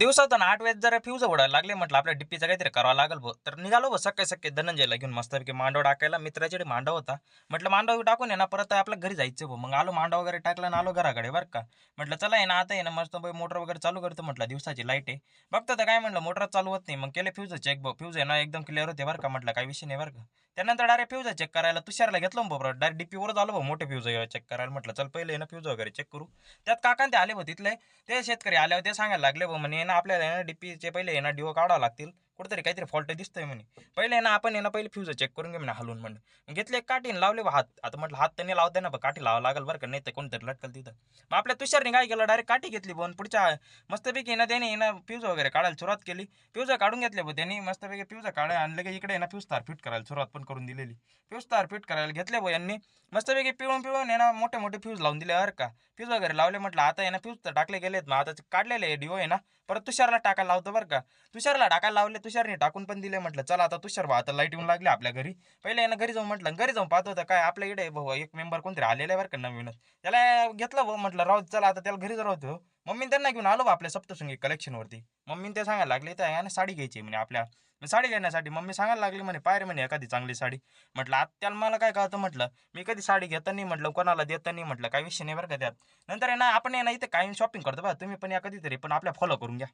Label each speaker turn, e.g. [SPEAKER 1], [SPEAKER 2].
[SPEAKER 1] दिवसातून आठ वेळेस जरा फ्यूज उडायला लागले म्हटलं आपल्या डिप्पीचं काहीतरी करावं लागेल भाऊ. तर निघालो भाऊ सकाळी सकाळी धनंजयला घेऊन मस्तपैकी मांडव टाकायला. मित्राच्याकडे मांडव होता. म्हटलं मांडव टाकून ये ना परत आपल्या घरी जायचं भाऊ. मग आलो मांडव वगैरे टाकला आणि आलो घराकडे बरं का. म्हटलं चला आहे ना आता आहे ना मस्त मोटर वगैरे चालू करतो म्हटलं दिवसाची लाइट आहे. बघतो तर काय म्हटलं मोटर चालू होत नाही. मग केले फ्यूज चेक भाऊ. फ्यूज आहे ना एकदम क्लिअर होते बरं का म्हटलं काही विषय नाही बरं का. त्यानंतर डायरेक्ट फ्यूज चेक करायला तुषारला घेतलं भाऊ डायरेक्ट डीपीवर आलो भाऊ मोठे फ्यूज चेक करायला. म्हटलं चल पहिले आहे ना फ्यूज वगैरे चेक करू. त्यात काकांते आले भाऊ तिथले. ते शेतकरी आल्यावर ते सांगायला लागले भाऊ म्हणे ना आपल्याला आहे ना डीपीचे पहिले आहे ना डिओ काढावं लागतील. कुठेतरी काहीतरी फॉल्ट दिसतोय म्हणे. पहिले ना आपण ना पहिले फ्यूज चेक करून घे म्हणे हलवून म्हणे. घेतले एक लावले बा हात. आता म्हटलं हात त्यांनी लावते ना बा काठी लावा लागेल बरं का नाही तर कोणतरी लटकल तिथं. मग आपल्या तुषारने काय केलं? डायरेक्ट काठी घेतली बन पुढच्या मस्तपैकी ना त्याने ना फ्यूज वगैरे काढायला सुरुवात केली. फ्यूज काढून घेतले बघ त्यांनी. मस्तपैकी फ्यूज काढा आणले की इकडे ना फ्यूज तार फिट करायला सुरुवात पण करून दिलेली. फ्यूज तार फिट करायला घेतले भाऊ यांनी. मस्तपैकी पिळून पिळून ना मोठे मोठे फ्यूज लावून दिले बरं का. फ्यूज वगैरे लावले म्हटलं आता आहे ना फ्यूज तर टाकले गेलेत मग आता काढलेले आहे डिओ आहे ना. परत तुषारला टाकायला लावतो बरं का. तुषारला टाकायला लावले तुषारने टाकून पण दिले म्हटलं चला आता तुषार भाऊ आता लाइट येऊन लागली आपल्या घरी. पहिले यानं घरी जाऊन म्हटलं घरी जाऊन पाहतो तर काय आपल्या इकडे भाऊ एक मेंबर कोणतरी आलेला आहे बरं का नवीनच. त्याला घेतलं भाऊ म्हटलं राहू चला आता त्याला घरी राहतो. मम्मी त्यांना घेऊन आलो आपल्या सप्तशृंगी कलेक्शनवरती मम्मी ते सांगायला लागले तर याने साडी घ्यायची आहे म्हणे आपल्या. मग साडी घेण्यासाठी मम्मी सांगायला लागली म्हणे पायरे म्हणे एखादी चांगली साडी. म्हटलं आत्याला मला काय कळतं? म्हटलं मी कधी साडी घेता नाही म्हटलं कोणाला देता नाही म्हटलं काही विषय नाही बरं का त्यात. नंतर आहे ना आपण आहे ना इथे काही शॉपिंग करतो बा तुम्ही पण या कधीतरी पण आपल्या फॉलो करून घ्या.